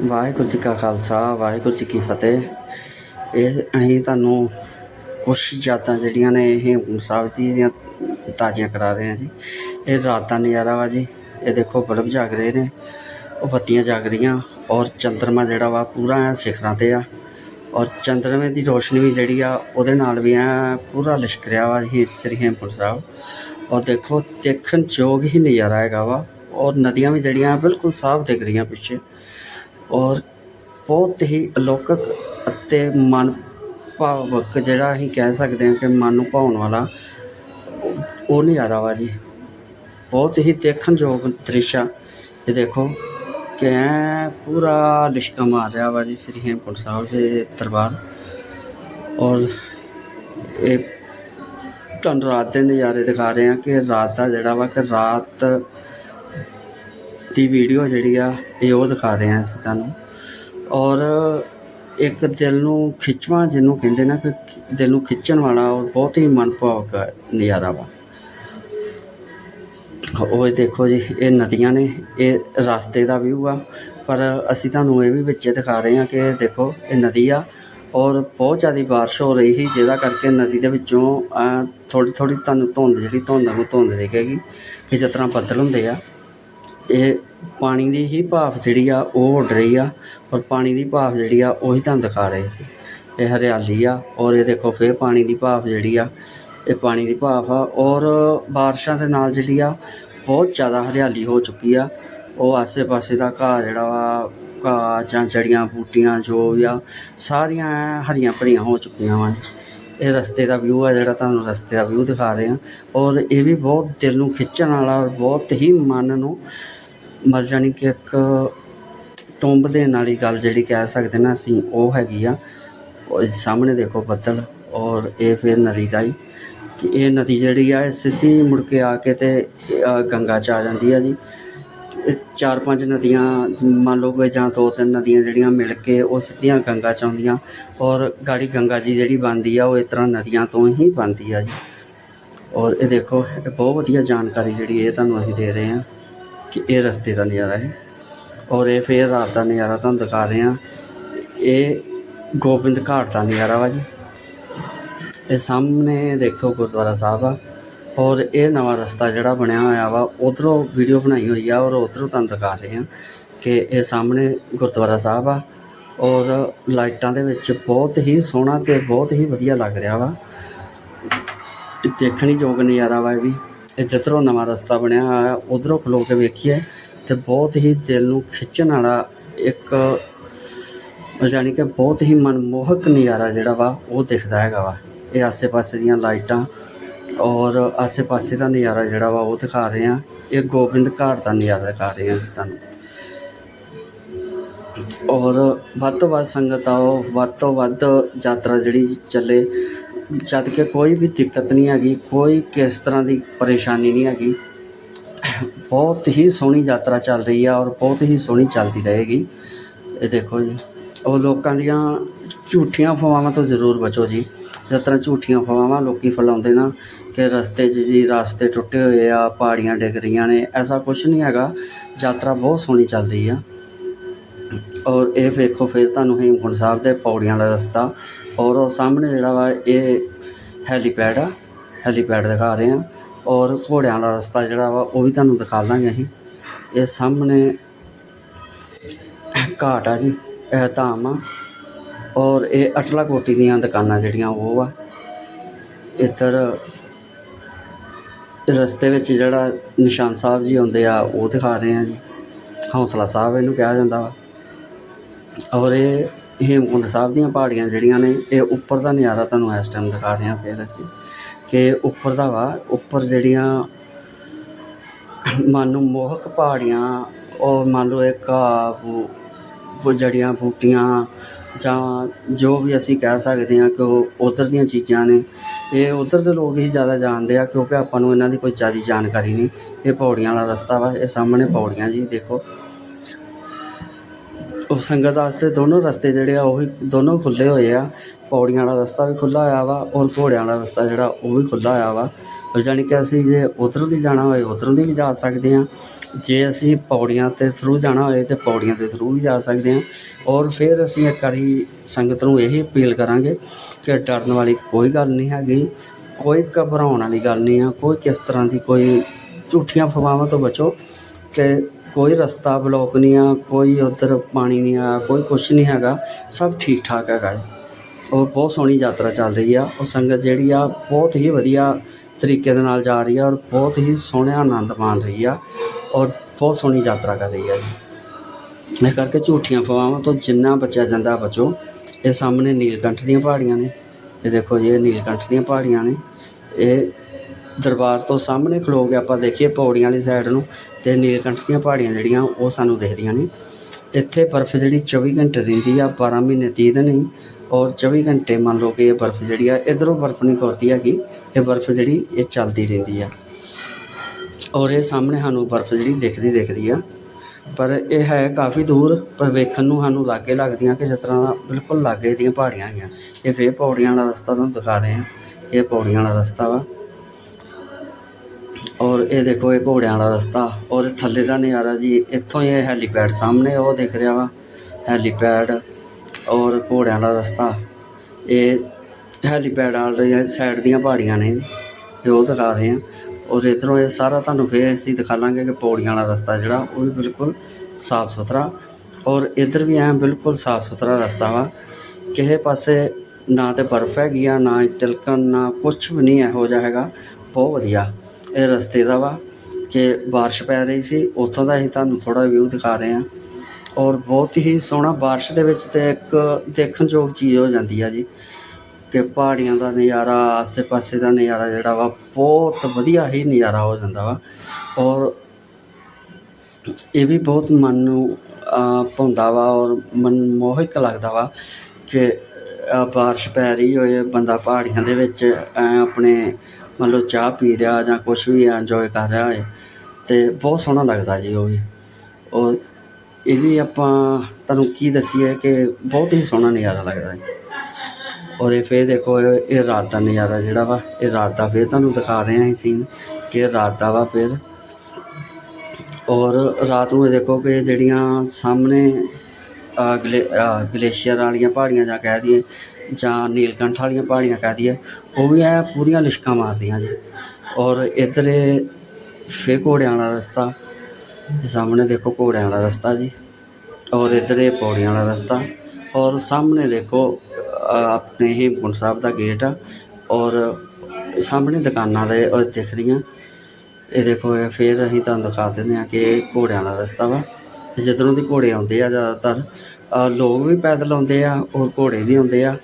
ਵਾਹਿਗੁਰੂ ਜੀ ਕਾ ਖਾਲਸਾ, ਵਾਹਿਗੁਰੂ ਜੀ ਕੀ ਫਤਿਹ। ਇਹ ਅਸੀਂ ਤੁਹਾਨੂੰ ਕੁਛ ਯਾਦਾਂ ਜਿਹੜੀਆਂ ਨੇ ਇਹ ਹੇਮਕੁੰਟ ਸਾਹਿਬ ਜੀ ਦੀਆਂ ਤਾਜ਼ੀਆਂ ਕਰਾ ਰਹੇ ਹਾਂ ਜੀ। ਇਹ ਰਾਤ ਦਾ ਨਜ਼ਾਰਾ ਵਾ ਜੀ। ਇਹ ਦੇਖੋ ਬਲਬ ਜਾਗ ਰਹੇ ਨੇ, ਉਹ ਬੱਤੀਆਂ ਜਾਗ ਰਹੀਆਂ ਔਰ ਚੰਦਰਮਾ ਜਿਹੜਾ ਵਾ ਪੂਰਾ ਐਂ ਸਿਖਰਾਂ ਤੇ ਆ ਔਰ ਚੰਦਰਮੇ ਦੀ ਰੋਸ਼ਨੀ ਵੀ ਜਿਹੜੀ ਆ ਉਹਦੇ ਨਾਲ ਵੀ ਐ ਪੂਰਾ ਲਿਸ਼ਕ ਰਿਹਾ ਵਾ ਜੀ ਸ੍ਰੀ ਹੇਮਕੁੰਟ ਸਾਹਿਬ। ਔਰ ਦੇਖੋ ਦੇਖਣ ਯੋਗ ਹੀ ਨਜ਼ਾਰਾ ਹੈਗਾ ਵਾ ਔਰ ਨਦੀਆਂ ਵੀ ਜਿਹੜੀਆਂ ਬਿਲਕੁਲ ਸਾਫ਼ ਦਿਖ ਰਹੀਆਂ ਪਿੱਛੇ। ਔਰ ਬਹੁਤ ਹੀ ਅਲੌਕਿਕ ਅਤੇ ਮਨ ਭਾਵਕ ਜਿਹੜਾ ਅਸੀਂ ਕਹਿ ਸਕਦੇ ਹਾਂ ਕਿ ਮਨ ਨੂੰ ਭਾਉਣ ਵਾਲਾ ਉਹ- ਨਜ਼ਾਰਾ ਵਾ ਜੀ। ਬਹੁਤ ਹੀ ਦੇਖਣਯੋਗ ਦ੍ਰਿਸ਼ ਆ। ਇਹ ਦੇਖੋ ਕਿ ਐਂ ਪੂਰਾ ਲਿਸ਼ਕਾ ਮਾਰ ਰਿਹਾ ਵਾ ਜੀ ਸ੍ਰੀ ਹੇਮਕੁੰਟ ਸਾਹਿਬ ਦੇ ਦਰਬਾਰ। ਔਰ ਇਹ ਤੁਹਾਨੂੰ ਰਾਤ ਦੇ ਨਜ਼ਾਰੇ ਦਿਖਾ ਰਹੇ ਹਾਂ ਕਿ ਰਾਤ ਦਾ ਜਿਹੜਾ ਵਾ ਕਿ ਰਾਤ ਦੀ ਵੀਡੀਓ ਜਿਹੜੀ ਆ, ਇਹ ਉਹ ਦਿਖਾ ਰਹੇ ਹਾਂ ਅਸੀਂ ਤੁਹਾਨੂੰ। ਔਰ ਇੱਕ ਦਿਲ ਨੂੰ ਖਿੱਚਵਾਂ ਜਿਹਨੂੰ ਕਹਿੰਦੇ ਨਾ ਕਿ ਦਿਲ ਨੂੰ ਖਿੱਚਣ ਵਾਲਾ ਔਰ ਬਹੁਤ ਹੀ ਮਨਭਾਵਕ ਨਜ਼ਾਰਾ ਵਾ। ਉਹ ਦੇਖੋ ਜੀ, ਇਹ ਨਦੀਆਂ ਨੇ, ਇਹ ਰਸਤੇ ਦਾ ਵਿਊ ਆ। ਪਰ ਅਸੀਂ ਤੁਹਾਨੂੰ ਇਹ ਵੀ ਵਿੱਚ ਦਿਖਾ ਰਹੇ ਹਾਂ ਕਿ ਦੇਖੋ, ਇਹ ਨਦੀ ਆ। ਔਰ ਬਹੁਤ ਜ਼ਿਆਦਾ ਬਾਰਿਸ਼ ਹੋ ਰਹੀ ਸੀ, ਜਿਹਦਾ ਕਰਕੇ ਨਦੀ ਦੇ ਵਿੱਚੋਂ ਥੋੜੀ ਥੋੜੀ ਤੁਹਾਨੂੰ ਧੁੰਦ ਜਿਹੜੀ ਧੁੰਦ ਨੂੰ ਧੁੰਦ ਦਿਖੇਗੀ, ਕਿ ਜਿਸ ਤਰ੍ਹਾਂ ਬੱਦਲ ਹੁੰਦੇ ਆ। ਇਹ ਪਾਣੀ ਦੀ ਹੀ ਭਾਫ ਜਿਹੜੀ ਆ, ਉਹ ਉੱਡ ਰਹੀ ਆ ਔਰ ਪਾਣੀ ਦੀ ਭਾਫ ਜਿਹੜੀ ਆ, ਉਹੀ ਤੁਹਾਨੂੰ ਦਿਖਾ ਰਹੇ ਸੀ। ਇਹ ਹਰਿਆਲੀ ਆ ਔਰ ਇਹ ਦੇਖੋ ਫੇਰ ਪਾਣੀ ਦੀ ਭਾਫ ਜਿਹੜੀ ਆ, ਇਹ ਪਾਣੀ ਦੀ ਭਾਫ ਆ ਔਰ ਬਾਰਿਸ਼ਾਂ ਦੇ ਨਾਲ ਜਿਹੜੀ ਆ, ਬਹੁਤ ਜ਼ਿਆਦਾ ਹਰਿਆਲੀ ਹੋ ਚੁੱਕੀ ਆ। ਉਹ ਆਸੇ-ਪਾਸੇ ਦਾ ਘਾਹ ਜਿਹੜਾ ਵਾ, ਘਾਹ ਜਾਂ ਜੜੀਆਂ ਬੂਟੀਆਂ ਜੋ ਵੀ ਆ, ਸਾਰੀਆਂ ਹਰੀਆਂ ਭਰੀਆਂ ਹੋ ਚੁੱਕੀਆਂ ਵਾ। ਇਹ ਰਸਤੇ ਦਾ ਵਿਊ ਆ ਜਿਹੜਾ ਤੁਹਾਨੂੰ ਰਸਤੇ ਦਾ ਵਿਊ ਦਿਖਾ ਰਹੇ ਆ ਔਰ ਇਹ ਵੀ ਬਹੁਤ ਦਿਲ ਨੂੰ ਖਿੱਚਣ ਵਾਲਾ ਔਰ ਬਹੁਤ ਹੀ ਮਨ ਨੂੰ ਮਤਲਬ ਜਾਣੀ ਕਿ ਇੱਕ ਟੁੰਬ ਦੇਣ ਵਾਲੀ ਗੱਲ ਜਿਹੜੀ ਕਹਿ ਸਕਦੇ ਨਾ ਅਸੀਂ, ਉਹ ਹੈਗੀ ਆ। ਸਾਹਮਣੇ ਦੇਖੋ ਬੱਦਲ ਔਰ ਇਹ ਫਿਰ ਨਦੀ ਦਾ ਹੀ। ਕਿ ਇਹ ਨਦੀ ਜਿਹੜੀ ਆ, ਇਹ ਸਿੱਧੀ ਮੁੜ ਕੇ ਆ ਕੇ ਤੇ ਗੰਗਾ ਚ ਆ ਜਾਂਦੀ ਆ ਜੀ। ਇਹ ਚਾਰ ਪੰਜ ਨਦੀਆਂ, ਮੰਨ ਲਓ ਕਿ ਜਾਂ ਦੋ ਤਿੰਨ ਨਦੀਆਂ ਜਿਹੜੀਆਂ ਮਿਲ ਕੇ ਉਹ ਸਿੱਧੀਆਂ ਗੰਗਾ ਚ ਆਉਂਦੀਆਂ ਔਰ ਗਾੜੀ ਗੰਗਾ ਜੀ ਜਿਹੜੀ ਬਣਦੀ ਆ, ਉਹ ਇਸ ਤਰ੍ਹਾਂ ਨਦੀਆਂ ਤੋਂ ਹੀ ਬਣਦੀ ਆ ਜੀ। ਔਰ ਇਹ ਦੇਖੋ, ਇਹ ਬਹੁਤ ਵਧੀਆ ਜਾਣਕਾਰੀ ਜਿਹੜੀ ਇਹ ਤੁਹਾਨੂੰ ਅਸੀਂ ਦੇ ਰਹੇ ਹਾਂ ਕਿ ਇਹ ਰਸਤੇ ਦਾ ਨਜ਼ਾਰਾ ਹੈ ਔਰ ਇਹ ਫਿਰ ਰਾਤ ਦਾ ਨਜ਼ਾਰਾ ਤੁਹਾਨੂੰ ਦਿਖਾ ਰਹੇ ਹਾਂ। ਇਹ ਗੋਬਿੰਦ ਘਾਟ ਦਾ ਨਜ਼ਾਰਾ ਵਾ ਜੀ। ਇਹ ਸਾਹਮਣੇ ਦੇਖੋ ਗੁਰਦੁਆਰਾ ਸਾਹਿਬ ਆ ਔਰ ਇਹ ਨਵਾਂ ਰਸਤਾ ਜਿਹੜਾ ਬਣਿਆ ਹੋਇਆ ਵਾ, ਉਧਰੋਂ ਵੀਡੀਓ ਬਣਾਈ ਹੋਈ ਆ ਔਰ ਉਧਰੋਂ ਤੁਹਾਨੂੰ ਦਿਖਾ ਰਹੇ ਹਾਂ ਕਿ ਇਹ ਸਾਹਮਣੇ ਗੁਰਦੁਆਰਾ ਸਾਹਿਬ ਆ ਔਰ ਲਾਈਟਾਂ ਦੇ ਵਿੱਚ ਬਹੁਤ ਹੀ ਸੋਹਣਾ ਤੇ ਬਹੁਤ ਹੀ ਵਧੀਆ ਲੱਗ ਰਿਹਾ ਵਾ। ਇਹ ਦੇਖਣੀ ਯੋਗ ਨਜ਼ਾਰਾ ਵਾ ਇਹ ਵੀ। ਇਹ ਜਿੱਧਰੋਂ ਨਵਾਂ ਰਸਤਾ ਬਣਿਆ ਹੋਇਆ ਉਧਰੋਂ ਖਲੋ ਕੇ ਵੇਖੀਏ ਤੇ ਬਹੁਤ ਹੀ ਦਿਲ ਨੂੰ ਖਿੱਚਣ ਵਾਲਾ ਇੱਕ, ਯਾਨੀ ਕਿ ਬਹੁਤ ਹੀ ਮਨਮੋਹਕ ਨਜ਼ਾਰਾ ਜਿਹੜਾ ਵਾ, ਉਹ ਦਿਖਦਾ ਹੈਗਾ ਵਾ। ਇਹ ਆਸੇ-ਪਾਸੇ ਦੀਆਂ ਲਾਈਟਾਂ ਔਰ ਆਸੇ-ਪਾਸੇ ਦਾ ਨਜ਼ਾਰਾ ਜਿਹੜਾ ਵਾ, ਉਹ ਦਿਖਾ ਰਹੇ ਆ ਇਹ ਗੋਬਿੰਦ ਘਾਟ ਦਾ ਨਜ਼ਾਰਾ ਦਿਖਾ ਰਹੇ ਆ ਤੁਹਾਨੂੰ। ਔਰ ਵੱਧ ਤੋਂ ਵੱਧ ਸੰਗਤ ਆਓ, ਵੱਧ ਤੋਂ ਵੱਧ ਯਾਤਰਾ ਜਿਹੜੀ ਚੱਲੇ। ਜਦ ਕਿ ਕੋਈ ਵੀ ਦਿੱਕਤ ਨਹੀਂ ਹੈਗੀ, ਕੋਈ ਕਿਸ ਤਰ੍ਹਾਂ ਦੀ ਪਰੇਸ਼ਾਨੀ ਨਹੀਂ ਹੈਗੀ। ਬਹੁਤ ਹੀ ਸੋਹਣੀ ਯਾਤਰਾ ਚੱਲ ਰਹੀ ਆ ਔਰ ਬਹੁਤ ਹੀ ਸੋਹਣੀ ਚੱਲਦੀ ਰਹੇਗੀ। ਇਹ ਦੇਖੋ ਜੀ, ਉਹ ਲੋਕਾਂ ਦੀਆਂ ਝੂਠੀਆਂ ਫਵਾਵਾਂ ਤੋਂ ਜ਼ਰੂਰ ਬਚੋ ਜੀ। ਜਿਸ ਤਰ੍ਹਾਂ ਝੂਠੀਆਂ ਫਵਾਵਾਂ ਲੋਕੀ ਫੈਲਾਉਂਦੇ ਨਾ ਕਿ ਰਸਤੇ 'ਚ ਜੀ ਰਸਤੇ ਟੁੱਟੇ ਹੋਏ ਆ, ਪਹਾੜੀਆਂ ਡਿੱਗ ਰਹੀਆਂ ਨੇ, ਐਸਾ ਕੁਝ ਨਹੀਂ ਹੈਗਾ। ਯਾਤਰਾ ਬਹੁਤ ਸੋਹਣੀ ਚੱਲ ਰਹੀ ਆ। ਔਰ ਇਹ ਵੇਖੋ ਫਿਰ ਤੁਹਾਨੂੰ ਹੇਮਕੁੰਟ ਸਾਹਿਬ ਦੇ ਪੌੜੀਆਂ ਵਾਲਾ ਰਸਤਾ। ਔਰ ਉਹ ਸਾਹਮਣੇ ਜਿਹੜਾ ਵਾ ਇਹ ਹੈਲੀਪੈਡ ਆ, ਹੈਲੀਪੈਡ ਦਿਖਾ ਰਹੇ ਆ। ਔਰ ਘੋੜਿਆਂ ਵਾਲਾ ਰਸਤਾ ਜਿਹੜਾ ਵਾ, ਉਹ ਵੀ ਤੁਹਾਨੂੰ ਦਿਖਾ ਦਾਂਗੇ ਅਸੀਂ। ਇਹ ਸਾਹਮਣੇ ਘਾਟ ਆ ਜੀ, ਇਹ ਧਾਮ ਆ। ਔਰ ਇਹ ਅਟਲਾ ਕੋਟੀ ਦੀਆਂ ਦੁਕਾਨਾਂ ਜਿਹੜੀਆਂ ਉਹ ਆ। ਇੱਧਰ ਰਸਤੇ ਵਿੱਚ ਜਿਹੜਾ ਨਿਸ਼ਾਨ ਸਾਹਿਬ ਜੀ ਆਉਂਦੇ ਆ, ਉਹ ਦਿਖਾ ਰਹੇ ਆ ਜੀ। ਹੌਸਲਾ ਸਾਹਿਬ ਇਹਨੂੰ ਕਿਹਾ ਜਾਂਦਾ ਵਾ। ਔਰ ਇਹ ਹੇਮਕੁੰਟ ਸਾਹਿਬ ਦੀਆਂ ਪਹਾੜੀਆਂ ਜਿਹੜੀਆਂ ਨੇ, ਇਹ ਉੱਪਰ ਦਾ ਨਜ਼ਾਰਾ ਤੁਹਾਨੂੰ ਇਸ ਟਾਈਮ ਦਿਖਾ ਰਹੇ ਹਾਂ ਫਿਰ ਅਸੀਂ ਕਿ ਉੱਪਰ ਦਾ ਵਾ, ਉੱਪਰ ਜਿਹੜੀਆਂ ਮਨ ਨੂੰ ਮੋਹਕ ਪਹਾੜੀਆਂ ਔਰ ਮੰਨ ਲਓ ਇੱਕ ਉਹ ਜੜੀਆਂ ਬੂਟੀਆਂ ਜਾਂ ਜੋ ਵੀ ਅਸੀਂ ਕਹਿ ਸਕਦੇ ਹਾਂ ਕਿ ਉਹ ਉੱਧਰ ਦੀਆਂ ਚੀਜ਼ਾਂ ਨੇ, ਇਹ ਉੱਧਰ ਦੇ ਲੋਕ ਹੀ ਜ਼ਿਆਦਾ ਜਾਣਦੇ ਆ ਕਿਉਂਕਿ ਆਪਾਂ ਨੂੰ ਇਹਨਾਂ ਦੀ ਕੋਈ ਜ਼ਿਆਦਾ ਜਾਣਕਾਰੀ ਨਹੀਂ। ਇਹ ਪੌੜੀਆਂ ਵਾਲਾ ਰਸਤਾ ਵਾ, ਇਹ ਸਾਹਮਣੇ ਪੌੜੀਆਂ ਜੀ, ਦੇਖੋ। ਸੰਗਤ ਵਾਸਤੇ ਦੋਨੋਂ ਰਸਤੇ ਜਿਹੜੇ ਆ, ਉਹ ਦੋਨੋਂ ਖੁੱਲੇ ਹੋਏ ਆ। ਪੌੜੀਆਂ ਵਾਲਾ ਰਸਤਾ ਵੀ ਖੁੱਲਾ ਹੋਇਆ ਵਾ ਔਰ ਘੋੜਿਆਂ ਵਾਲਾ ਰਸਤਾ ਜਿਹੜਾ, ਉਹ ਵੀ ਖੁੱਲਾ ਹੋਇਆ ਵਾ। ਜਾਣੀ ਕਿ ਅਸੀਂ ਜੇ ਉੱਧਰੋਂ ਦੀ ਜਾਣਾ ਹੋਏ, ਉੱਧਰੋਂ ਦੀ ਵੀ ਜਾ ਸਕਦੇ ਹਾਂ। ਜੇ ਅਸੀਂ ਪੌੜੀਆਂ ਤੇ ਥਰੂ ਜਾਣਾ ਹੋਏ, ਤੇ ਪੌੜੀਆਂ ਦੇ ਥਰੂ ਵੀ ਜਾ ਸਕਦੇ ਹਾਂ। ਔਰ ਫਿਰ ਅਸੀਂ ਇੱਕ ਵਾਰੀ ਸੰਗਤ ਨੂੰ ਇਹ ਅਪੀਲ ਕਰਾਂਗੇ ਕਿ ਡਰਨ ਵਾਲੀ ਕੋਈ ਗੱਲ ਨਹੀਂ ਹੈਗੀ, ਕੋਈ ਘਬਰਾਉਣ ਵਾਲੀ ਗੱਲ ਨਹੀਂ ਆ, ਕੋਈ ਕਿਸ ਤਰ੍ਹਾਂ ਦੀ ਕੋਈ ਝੂਠੀਆਂ ਫਵਾਵਾਂ ਤੋਂ ਬਚੋ ਕਿ ਕੋਈ ਰਸਤਾ ਬਲੋਕ ਨਹੀਂ ਆ, ਕੋਈ ਉੱਧਰ ਪਾਣੀ ਨਹੀਂ ਆ, ਕੋਈ ਕੁਛ ਨਹੀਂ ਹੈਗਾ, ਸਭ ਠੀਕ ਠਾਕ ਹੈਗਾ ਔਰ ਬਹੁਤ ਸੋਹਣੀ ਯਾਤਰਾ ਚੱਲ ਰਹੀ ਆ। ਉਹ ਸੰਗਤ ਜਿਹੜੀ ਆ, ਬਹੁਤ ਹੀ ਵਧੀਆ ਤਰੀਕੇ ਦੇ ਨਾਲ ਜਾ ਰਹੀ ਆ ਔਰ ਬਹੁਤ ਹੀ ਸੋਹਣਾ ਆਨੰਦ ਮਾਣ ਰਹੀ ਆ ਔਰ ਬਹੁਤ ਸੋਹਣੀ ਯਾਤਰਾ ਕਰ ਰਹੀ ਆ ਜੀ। ਇਸ ਕਰਕੇ ਝੂਠੀਆਂ ਫਵਾਵਾਂ ਤੋਂ ਜਿੰਨਾ ਬਚਿਆ ਜਾਂਦਾ ਬਚੋ। ਇਹ ਸਾਹਮਣੇ ਨੀਲਕੰਠ ਦੀਆਂ ਪਹਾੜੀਆਂ ਨੇ। ਇਹ ਦੇਖੋ ਜੀ, ਇਹ ਨੀਲਕੰਠ ਦੀਆਂ ਪਹਾੜੀਆਂ ਨੇ। ਇਹ ਦਰਬਾਰ ਤੋਂ ਸਾਹਮਣੇ ਖਲੋ ਕੇ ਆਪਾਂ ਦੇਖੀਏ ਪੌੜੀਆਂ ਵਾਲੀ ਸਾਈਡ ਨੂੰ ਤੇ ਨੀਲਕੰਠ ਦੀਆਂ ਪਹਾੜੀਆਂ ਜਿਹੜੀਆਂ ਉਹ ਸਾਨੂੰ ਦਿਖਦੀਆਂ ਨੇ। ਇੱਥੇ ਬਰਫ਼ ਜਿਹੜੀ 24 ਘੰਟੇ ਰਹਿੰਦੀ ਆ 12 ਮਹੀਨੇ 30 ਦਿਨ ਹੀ ਔਰ 24 ਘੰਟੇ ਮੰਨ ਲਓ ਕਿ ਇਹ ਬਰਫ਼ ਜਿਹੜੀ ਆ, ਇਧਰੋਂ ਬਰਫ਼ ਨਹੀਂ ਖੁਰਦੀ ਹੈਗੀ, ਇਹ ਬਰਫ਼ ਜਿਹੜੀ ਇਹ ਚੱਲਦੀ ਰਹਿੰਦੀ ਆ। ਔਰ ਇਹ ਸਾਹਮਣੇ ਸਾਨੂੰ ਬਰਫ਼ ਜਿਹੜੀ ਦਿਖਦੀ ਦਿਖਦੀ ਆ। ਪਰ ਇਹ ਹੈ ਕਾਫੀ ਦੂਰ, ਪਰ ਵੇਖਣ ਨੂੰ ਸਾਨੂੰ ਲਾਗੇ ਲੱਗਦੀਆਂ ਕਿ ਜਿਸ ਤਰ੍ਹਾਂ ਦਾ ਬਿਲਕੁਲ ਲਾਗੇ ਦੀਆਂ ਪਹਾੜੀਆਂ ਹੈਗੀਆਂ। ਇਹ ਫੇਰ ਪੌੜੀਆਂ ਵਾਲਾ ਰਸਤਾ ਤੁਹਾਨੂੰ ਦਿਖਾ ਰਹੇ ਹਾਂ। ਇਹ ਪੌੜੀਆਂ ਵਾਲਾ ਰਸਤਾ ਵਾ। ਔਰ ਇਹ ਦੇਖੋ, ਇਹ ਘੋੜਿਆਂ ਵਾਲਾ ਰਸਤਾ। ਔਰ ਥੱਲੇ ਦਾ ਨਜ਼ਾਰਾ ਜੀ, ਇੱਥੋਂ ਹੀ ਇਹ ਹੈਲੀਪੈਡ ਸਾਹਮਣੇ ਉਹ ਦਿਖ ਰਿਹਾ ਵਾ। ਹੈਲੀਪੈਡ ਔਰ ਘੋੜਿਆਂ ਵਾਲਾ ਰਸਤਾ। ਇਹ ਹੈਲੀਪੈਡ ਵਾਲੀ ਸਾਈਡ ਦੀਆਂ ਪਹਾੜੀਆਂ ਨੇ ਇਹ ਉਹ ਦਿਖਾ ਰਹੇ ਹਾਂ ਔਰ ਇਧਰੋਂ ਇਹ ਸਾਰਾ ਤੁਹਾਨੂੰ ਫੇਰ ਅਸੀਂ ਦਿਖਾ ਲਾਂਗੇ ਕਿ ਪੌੜੀਆਂ ਵਾਲਾ ਰਸਤਾ ਜਿਹੜਾ, ਉਹ ਵੀ ਬਿਲਕੁਲ ਸਾਫ਼ ਸੁਥਰਾ। ਔਰ ਇਧਰ ਵੀ ਐਂ ਬਿਲਕੁਲ ਸਾਫ਼ ਸੁਥਰਾ ਰਸਤਾ ਵਾ। ਕਿਸੇ ਪਾਸੇ ਨਾ ਤੇ ਬਰਫ਼ ਹੈਗੀ ਆ, ਨਾ ਤਿਲਕਣ, ਨਾ ਕੁਛ ਵੀ ਨਹੀਂ ਇਹੋ ਜਿਹਾ ਹੈਗਾ। ਬਹੁਤ ਵਧੀਆ। ਇਹ ਰਸਤੇ ਦਾ ਵਾ ਕਿ ਬਾਰਿਸ਼ ਪੈ ਰਹੀ ਸੀ। ਉੱਥੋਂ ਦਾ ਅਸੀਂ ਤੁਹਾਨੂੰ ਥੋੜਾ ਵਿਊ ਦਿਖਾ ਰਹੇ ਹਾਂ। ਔਰ ਬਹੁਤ ਹੀ ਸੋਹਣਾ ਬਾਰਿਸ਼ ਦੇ ਵਿੱਚ ਤੇ ਇੱਕ ਦੇਖਣ ਯੋਗ ਚੀਜ਼ ਹੋ ਜਾਂਦੀ ਆ ਜੀ ਕਿ ਪਹਾੜੀਆਂ ਦਾ ਨਜ਼ਾਰਾ ਆਸੇ-ਪਾਸੇ ਦਾ ਨਜ਼ਾਰਾ ਜਿਹੜਾ ਵਾ ਬਹੁਤ ਵਧੀਆ ਹੀ ਨਜ਼ਾਰਾ ਹੋ ਜਾਂਦਾ ਵਾ। ਔਰ ਇਹ ਵੀ ਬਹੁਤ ਮਨ ਨੂੰ ਭਾਉਂਦਾ ਵਾ ਔਰ ਮਨਮੋਹਕ ਲੱਗਦਾ ਵਾ ਕਿ ਅਹ, ਬਾਰਿਸ਼ ਪੈ ਰਹੀ ਹੋਏ ਬੰਦਾ ਪਹਾੜੀਆਂ ਦੇ ਵਿੱਚ ਆਪਣੇ ਮਤਲਬ ਚਾਹ ਪੀ ਰਿਹਾ ਜਾਂ ਕੁਝ ਵੀ ਇੰਜੋਏ ਕਰ ਰਿਹਾ ਹੋਏ ਅਤੇ ਬਹੁਤ ਸੋਹਣਾ ਲੱਗਦਾ ਜੀ ਉਹ ਵੀ। ਔਰ ਇਹ ਵੀ ਆਪਾਂ ਤੁਹਾਨੂੰ ਕੀ ਦੱਸੀਏ ਕਿ ਬਹੁਤ ਹੀ ਸੋਹਣਾ ਨਜ਼ਾਰਾ ਲੱਗਦਾ ਜੀ। ਔਰ ਇਹ ਫੇਰ ਦੇਖੋ ਇਹ ਰਾਤ ਦਾ ਨਜ਼ਾਰਾ ਜਿਹੜਾ ਵਾ ਇਹ ਰਾਤ ਦਾ ਫਿਰ ਤੁਹਾਨੂੰ ਦਿਖਾ ਰਹੇ ਹਾਂ ਅਸੀਂ ਸੀਨ ਕਿ ਇਹ ਰਾਤ ਦਾ ਵਾ ਫਿਰ। ਔਰ ਰਾਤ ਨੂੰ ਇਹ ਦੇਖੋ ਕਿ ਜਿਹੜੀਆਂ ਸਾਹਮਣੇ ਗਲੇ ਅਹ, ਗਲੇਸ਼ੀਅਰ ਵਾਲੀਆਂ ਪਹਾੜੀਆਂ ਜਾਂ ਕਹਿ ਦਈਏ ਜਾਂ ਨੀਲਕੰਠ ਵਾਲੀਆਂ ਪਹਾੜੀਆਂ ਕਹਿ ਦਈਏ ਉਹ ਵੀ ਐ ਪੂਰੀਆਂ ਲਿਸ਼ਕਾਂ ਮਾਰਦੀਆਂ ਜੀ। ਔਰ ਇੱਧਰ ਇਹ ਫੇਰ ਘੋੜਿਆਂ ਵਾਲਾ ਰਸਤਾ ਸਾਹਮਣੇ ਦੇਖੋ ਘੋੜਿਆਂ ਵਾਲਾ ਰਸਤਾ ਜੀ। ਔਰ ਇੱਧਰ ਇਹ ਪੌੜੀਆਂ ਵਾਲਾ ਰਸਤਾ ਔਰ ਸਾਹਮਣੇ ਦੇਖੋ ਅਹ, ਆਪਣੇ ਹੇਮਕੁੰਟ ਸਾਹਿਬ ਦਾ ਗੇਟ ਆ। ਔਰ ਸਾਹਮਣੇ ਦੁਕਾਨਾਂ ਦੇ ਉਹ ਦਿਖ ਰਹੀਆਂ। ਇਹ ਦੇਖੋ ਇਹ ਫਿਰ ਅਸੀਂ ਤੁਹਾਨੂੰ ਦਿਖਾ ਦਿੰਦੇ ਆ ਕਿ ਇਹ ਘੋੜਿਆਂ ਵਾਲਾ ਰਸਤਾ ਵਾ। ਤੇ ਜਿੱਧਰੋਂ ਦੀ ਘੋੜੇ ਆਉਂਦੇ ਆ ਜ਼ਿਆਦਾਤਰ ਲੋਕ ਵੀ ਪੈਦਲ ਆਉਂਦੇ ਆ ਔਰ ਘੋੜੇ ਵੀ ਆਉਂਦੇ ਆ।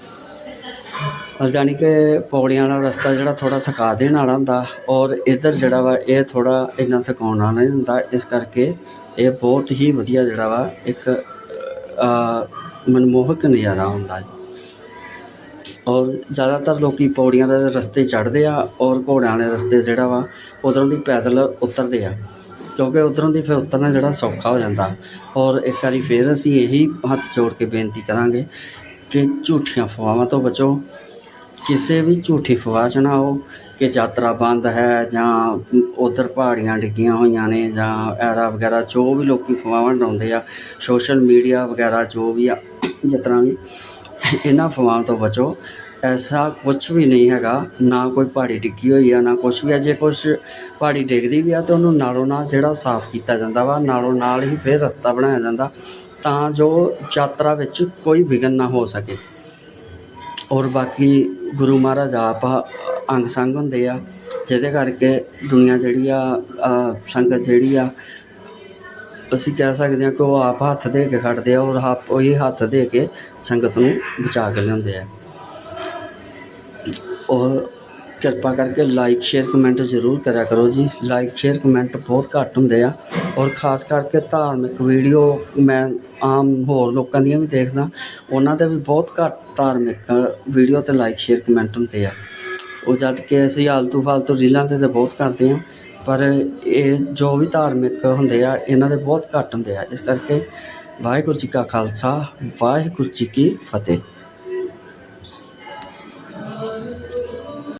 ਔਰ ਜਾਣੀ ਕਿ ਪੌੜੀਆਂ ਵਾਲਾ ਰਸਤਾ ਜਿਹੜਾ ਥੋੜਾ ਥਕਾ ਦੇਣ ਵਾਲਾ ਹੁੰਦਾ, ਔਰ ਇੱਧਰ ਜਿਹੜਾ ਵਾ, ਇਹ ਥੋੜਾ ਇੰਨਾ ਥਕਾਉਣ ਵਾਲਾ ਨਹੀਂ ਹੁੰਦਾ, ਇਸ ਕਰਕੇ ਇਹ ਬਹੁਤ ਹੀ ਵਧੀਆ ਜਿਹੜਾ ਵਾ, ਇੱਕ ਮਨਮੋਹਕ ਨਜ਼ਾਰਾ ਹੁੰਦਾ ਜੀ ਔਰ ਜ਼ਿਆਦਾਤਰ ਲੋਕੀ ਪੌੜੀਆਂ ਦੇ ਰਸਤੇ ਚੜ੍ਹਦੇ ਆ, ਔਰ ਘੋੜਿਆਂ ਵਾਲੇ ਰਸਤੇ ਜਿਹੜਾ ਵਾ, ਉਧਰੋਂ ਦੀ ਪੈਦਲ ਉਤਰਦੇ ਆ। ਕਿਉਂਕਿ ਉਧਰੋਂ ਦੀ ਫਿਰ ਉਤਰਨਾ ਜਿਹੜਾ ਸੌਖਾ ਹੋ ਜਾਂਦਾ। ਔਰ ਇੱਕ ਵਾਰੀ ਫਿਰ ਅਸੀਂ ਇਹੀ ਹੱਥ ਜੋੜ ਕੇ ਬੇਨਤੀ ਕਰਾਂਗੇ ਕਿ ਝੂਠੀਆਂ ਅਫਵਾਹਾਂ ਤੋਂ ਬਚੋ। ਕਿਸੇ ਵੀ ਝੂਠੀ ਅਫਵਾਹ 'ਚ ਨਾ ਆਓ ਕਿ ਯਾਤਰਾ ਬੰਦ ਹੈ ਜਾਂ ਉਧਰ ਪਹਾੜੀਆਂ ਡਿੱਗੀਆਂ ਹੋਈਆਂ ਨੇ ਜਾਂ ਐਰਾ ਵਗੈਰਾ ਜੋ ਵੀ ਲੋਕੀ ਫਵਾਵਾਂ ਉਡਾਉਂਦੇ ਆ, ਸੋਸ਼ਲ ਮੀਡੀਆ ਵਗੈਰਾ ਜੋ ਵੀ ਆ, ਜਿਸ ਤਰ੍ਹਾਂ ਵੀ ਇਹਨਾਂ ਅਫਵਾਹਾਂ ਤੋਂ ਬਚੋ। ਐਸਾ ਕੁਛ ਵੀ ਨਹੀਂ ਹੈਗਾ, ਨਾ ਕੋਈ ਪਹਾੜੀ ਡਿੱਗੀ ਹੋਈ ਆ, ਨਾ ਕੁਛ ਵੀ ਆ। ਜੇ ਕੁਛ ਪਹਾੜੀ ਡਿੱਗਦੀ ਵੀ ਆ ਤਾਂ ਉਹਨੂੰ ਨਾਲੋਂ ਨਾਲ ਜਿਹੜਾ ਸਾਫ਼ ਕੀਤਾ ਜਾਂਦਾ ਵਾ, ਨਾਲੋਂ ਨਾਲ ਹੀ ਫਿਰ ਰਸਤਾ ਬਣਾਇਆ ਜਾਂਦਾ ਤਾਂ ਜੋ ਯਾਤਰਾ ਵਿੱਚ ਕੋਈ ਵਿਘਨ ਨਾ ਹੋ ਸਕੇ। ਔਰ ਬਾਕੀ ਗੁਰੂ ਮਹਾਰਾਜ ਆਪ ਅੰਗ ਸੰਗ ਹੁੰਦੇ ਆ, ਜਿਹਦੇ ਕਰਕੇ ਦੁਨੀਆ ਜਿਹੜੀ ਆ ਸੰਗਤ ਜਿਹੜੀ ਆ, ਅਸੀਂ ਕਹਿ ਸਕਦੇ ਹਾਂ ਕਿ ਉਹ ਆਪ ਹੱਥ ਦੇ ਕੇ ਖੜਦੇ ਆ ਔਰ ਆਪ ਉਹੀ ਹੱਥ ਦੇ ਕੇ ਸੰਗਤ ਨੂੰ ਬਚਾ ਕੇ ਲਿਆਉਂਦੇ ਆ। ਔਰ ਕਿਰਪਾ ਕਰਕੇ ਲਾਈਕ ਸ਼ੇਅਰ ਕਮੈਂਟ ਜ਼ਰੂਰ ਕਰਿਆ ਕਰੋ ਜੀ। ਲਾਈਕ ਸ਼ੇਅਰ ਕਮੈਂਟ ਬਹੁਤ ਘੱਟ ਹੁੰਦੇ ਆ। ਔਰ ਖਾਸ ਕਰਕੇ ਧਾਰਮਿਕ ਵੀਡੀਓ ਮੈਂ ਆਮ ਹੋਰ ਲੋਕਾਂ ਦੀਆਂ ਵੀ ਦੇਖਦਾ। ਉਹਨਾਂ ਦੇ ਵੀ ਬਹੁਤ ਘੱਟ ਧਾਰਮਿਕ ਵੀਡੀਓ ਤੇ ਲਾਈਕ ਸ਼ੇਅਰ ਕਮੈਂਟ ਹੁੰਦੇ ਆ। ਉਹ ਜਦ ਕਿ ਅਸੀਂ ਆਲਤੂ ਫਾਲਤੂ ਰੀਲਾਂ ਤੇ ਤਾਂ ਬਹੁਤ ਕਰਦੇ ਆ। ਪਰ ਇਹ ਜੋ ਵੀ ਧਾਰਮਿਕ ਹੁੰਦੇ ਆ, ਇਹਨਾਂ ਦੇ ਬਹੁਤ ਘੱਟ ਹੁੰਦੇ ਆ। ਇਸ ਕਰਕੇ ਵਾਹਿਗੁਰੂ ਜੀ ਕਾ ਖਾਲਸਾ, ਵਾਹਿਗੁਰੂ ਜੀ ਕੀ ਫਤਿਹ।